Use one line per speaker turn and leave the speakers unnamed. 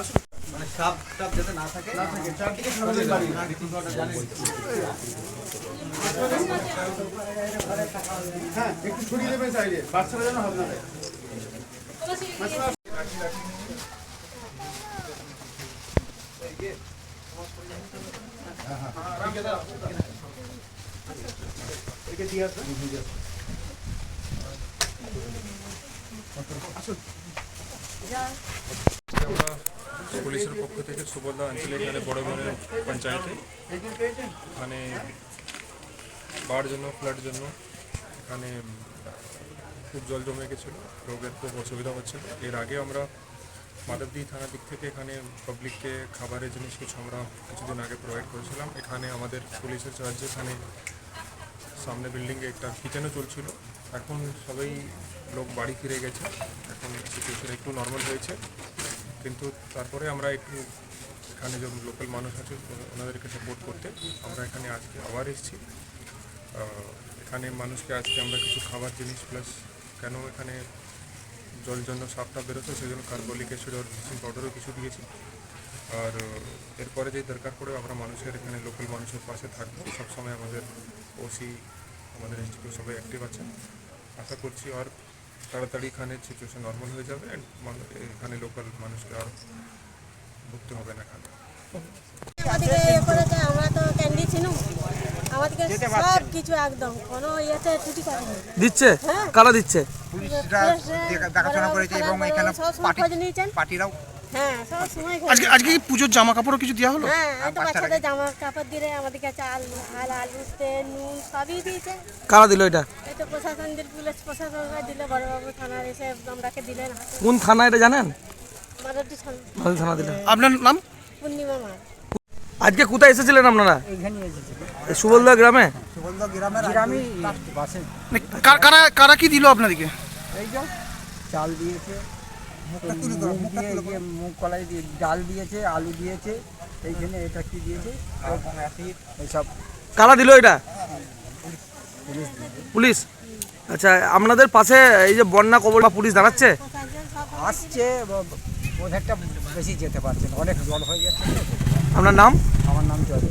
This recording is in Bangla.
সাপ টাপ যাতে না থাকে না থাকে চারদিকে সামনে বাড়ি হ্যাঁ একটু ছড়িয়ে দেবেন সাইডে বাচ্চারা যেন হাত না দেয়। একে দিয়ে আসবেন
আমরা পুলিশের পক্ষ থেকে সুবর্ণা আঞ্চলিক এখানে বড় বড় পঞ্চায়েতে। মানে বাড় জন্য, ফ্লাড জন্য এখানে খুব জল জমে গেছিল, রোগের খুব অসুবিধা হচ্ছিল। এর আগে আমরা মাধবদী থানা দিক থেকে এখানে পাবলিককে খাবারের জিনিস কিছু আমরা কিছুদিন আগে প্রোভাইড করেছিলাম। এখানে আমাদের পুলিশের সাহায্যে এখানে সামনে বিল্ডিংয়ে একটা কিচেনও চলছিল। এখন সবাই লোক বাড়ি ফিরে গেছে। এখন সিচুয়েশন একটু নর্মাল হয়েছে। কিন্তু তারপরে আমরা একটু এখানে যে লোকাল মানুষ আছে ওনাদেরকে সাপোর্ট করতে আমরা এখানে আজকে আবার এসেছি। এখানে মানুষকে আজকে আমরা কিছু খাবার জিনিস প্লাস কেন এখানে জল জন্য সাপটা বেরোতো সেই জন্য কার্বলিক অ্যাসিড আর ব্লিচিং পাউডারও কিছু দিয়েছি। আর এরপরে যে দরকার পড়ে আমরা মানুষের এখানে লোকাল মানুষের পাশে থাকব। সবসময় আমাদের ওসি আমাদের ইনস্টিটিউট সবাই অ্যাক্টিভ আছেন আশা করছি আর তাড়াতাড়ি এখানে সিচুয়েশন নর্মাল হয়ে যাবে অ্যান্ড এখানে লোকাল মানুষকে আর ভুগতে হবে না এখানে।
আমরা তো ক্যান্ডি ছিলাম আমাদেরকে সব কিছু একদম কোনো ইয়েতে ত্রুটি করেনি।
দিচ্ছে?
হ্যাঁ।
কারা দিচ্ছে?
পুলিশরা দেখাশোনা করেছে এবং এখানে পার্টি পার্টিরাও
হ্যাঁ সব সময়
আজকে আজকে কি পুজোর জামা কাপড়ও কিছু দেওয়া হলো?
হ্যাঁ এই তো বাচ্চাদের জামা কাপড় দিয়ে আমাদেরকে চাল আল আলু তেল নুন সবই দিয়েছে।
কারা দিল এটা?
এই তো প্রশাসন দিল পুলিশ প্রশাসনরা দিলে বড়বাবু থানার এসে আমরাকে দিলেন।
কোন থানা এটা জানেন?
মাদারটি থানা
দিল
আপনার নাম?
পূর্ণিমা
আজকে কোথায় এসেছিলেন আপনারা? এই সুবলদা গ্রামে?
বাসে
মানে কারা- কারা কারা কি দিল আপনাদেরকে?
এই যে চাল দিয়েছে মুগ কলাই দিয়ে ডাল দিয়েছে আলু দিয়েছে এইখানে এটা কি দিয়েছে? এইসব।
কারা দিল এটা? পুলিশ? আচ্ছা আপনাদের পাশে এই যে বন্যা কবল বা পুলিশ দাঁড়াচ্ছে?
আসছে ওদেরটা বেশি যেতে পারছে অনেক জল হয়ে যাচ্ছে।
আপনার নাম?
আমার নাম জয়